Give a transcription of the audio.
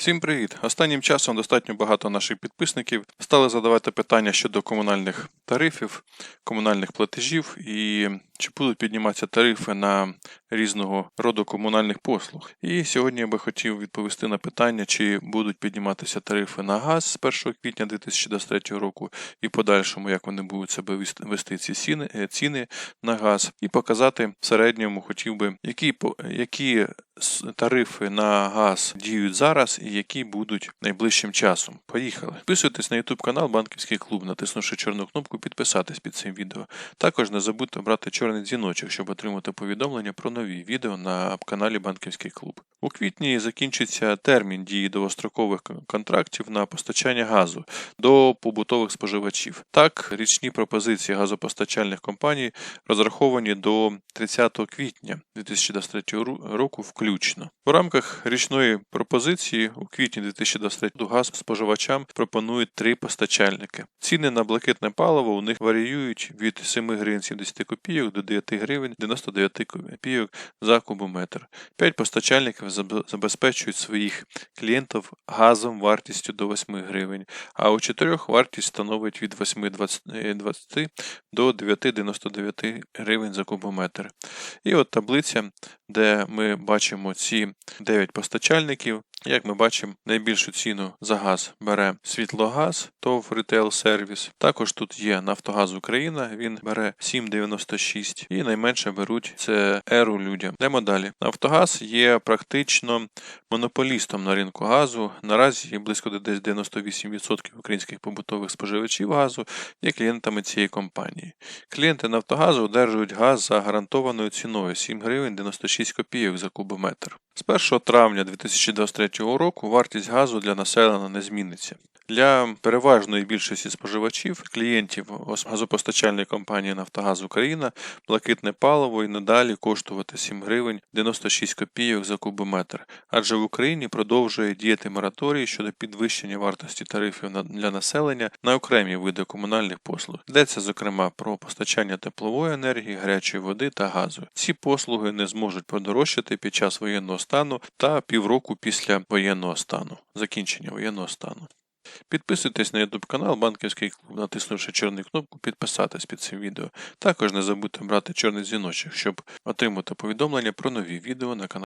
Всім привіт! Останнім часом достатньо багато наших підписників стали задавати питання щодо комунальних тарифів, комунальних платежів і чи будуть підніматися тарифи на різного роду комунальних послуг. І сьогодні я би хотів відповісти на питання, чи будуть підніматися тарифи на газ з 1 квітня 2023 року і подальшому, як вони будуть себе вести- ці ціни, е, ціни на газ, і показати в середньому хотів би, які, які тарифи на газ діють зараз і які будуть найближчим часом. Поїхали. Підписуйтесь на YouTube канал Банківський клуб, натиснувши чорну кнопку підписатись під цим відео. Також не забудьте обрати чорний дзвіночок, щоб отримати повідомлення про нові відео на каналі Банківський клуб. У квітні закінчиться термін дії довгострокових контрактів на постачання газу до побутових споживачів. Так, річні пропозиції газопостачальних компаній розраховані до 30 квітня 2023 року включно. У рамках річної пропозиції у квітні 2023 газ споживачам пропонують три постачальники. Ціни на блакитне паливо у них варіюють від 7 гривень 70 копійок до 9 гривень 99 копійок за кубометр. П'ять постачальників забезпечують своїх клієнтів газом вартістю до 8 гривень, а у чотирьох вартість становить від 8,20 до 9,99 гривень за кубометр. І от таблиця, де ми бачимо ці 9 постачальників. Як ми бачимо, найбільшу ціну за газ бере Світлогаз, ТОВ Ритейл Сервіс. Також тут є Нафтогаз Україна, він бере 7,96 і найменше беруть це Еру людям. Йдемо далі. Нафтогаз є практично монополістом на ринку газу. Наразі близько десь 98% українських побутових споживачів газу є клієнтами цієї компанії. Клієнти Нафтогазу одержують газ за гарантованою ціною 7 гривень 96 копійок за кубометр. З 1 травня 2023 року вартість газу для населення не зміниться. Для переважної більшості споживачів, клієнтів ос- газопостачальної компанії Нафтогаз Україна, блакитне паливо і надалі коштувати 7 гривень 96 копійок за кубометр, адже в Україні продовжує діяти мораторій щодо підвищення вартості тарифів для населення на окремі види комунальних послуг. Йдеться зокрема про постачання теплової енергії, гарячої води та газу. Ці послуги не зможуть подорожчати під час воєнного стану та півроку після воєнного стану, закінчення воєнного стану. Підписуйтесь на YouTube канал Банківський клуб, натиснувши чорну кнопку підписатись під цим відео. Також не забудьте брати чорний дзвіночок, щоб отримати повідомлення про нові відео на каналі.